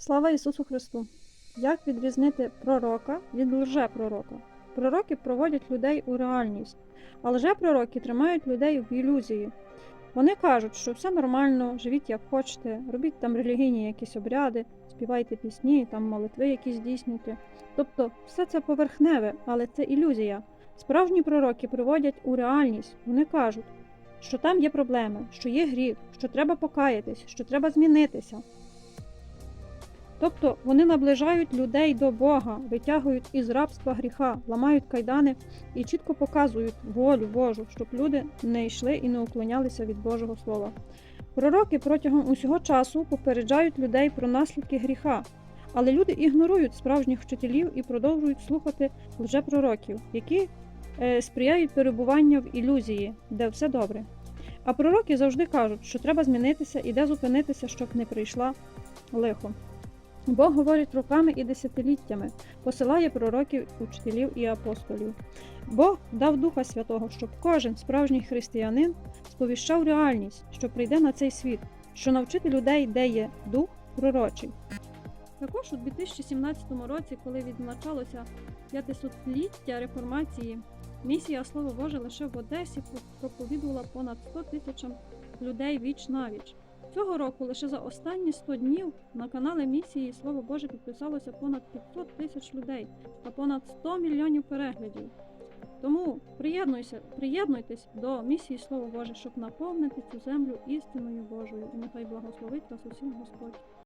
Слава Ісусу Христу! Як відрізнити пророка від лжепророка? Пророки проводять людей у реальність, а лжепророки тримають людей в ілюзії. Вони кажуть, що все нормально, живіть як хочете, робіть там релігійні якісь обряди, співайте пісні, там молитви якісь здійснюйте. Тобто все це поверхневе, але це ілюзія. Справжні пророки приводять у реальність. Вони кажуть, що там є проблеми, що є гріх, що треба покаятись, що треба змінитися. Тобто вони наближають людей до Бога, витягують із рабства гріха, ламають кайдани і чітко показують волю Божу, щоб люди не йшли і не уклонялися від Божого Слова. Пророки протягом усього часу попереджають людей про наслідки гріха, але люди ігнорують справжніх вчителів і продовжують слухати лжепророків, які е, сприяють перебуванню в ілюзії, де все добре. А пророки завжди кажуть, що треба змінитися і де зупинитися, щоб не прийшла лихо. Бог говорить роками і десятиліттями, посилає пророків, учителів і апостолів. Бог дав Духа Святого, щоб кожен справжній християнин сповіщав реальність, що прийде на цей світ, що навчити людей, де є дух пророчий. Також у 2017 році, коли відзначалося 500-ліття реформації, місія Слово Боже лише в Одесі проповідувала понад 100 тисячам людей віч навіч. Цього року лише за останні 100 днів на канали місії Слово Боже підписалося понад 500 тисяч людей та понад 100 мільйонів переглядів. Тому приєднуйся, приєднуйтесь до місії Слово Боже, щоб наповнити цю землю істиною Божою. І нехай благословить вас усім Господь.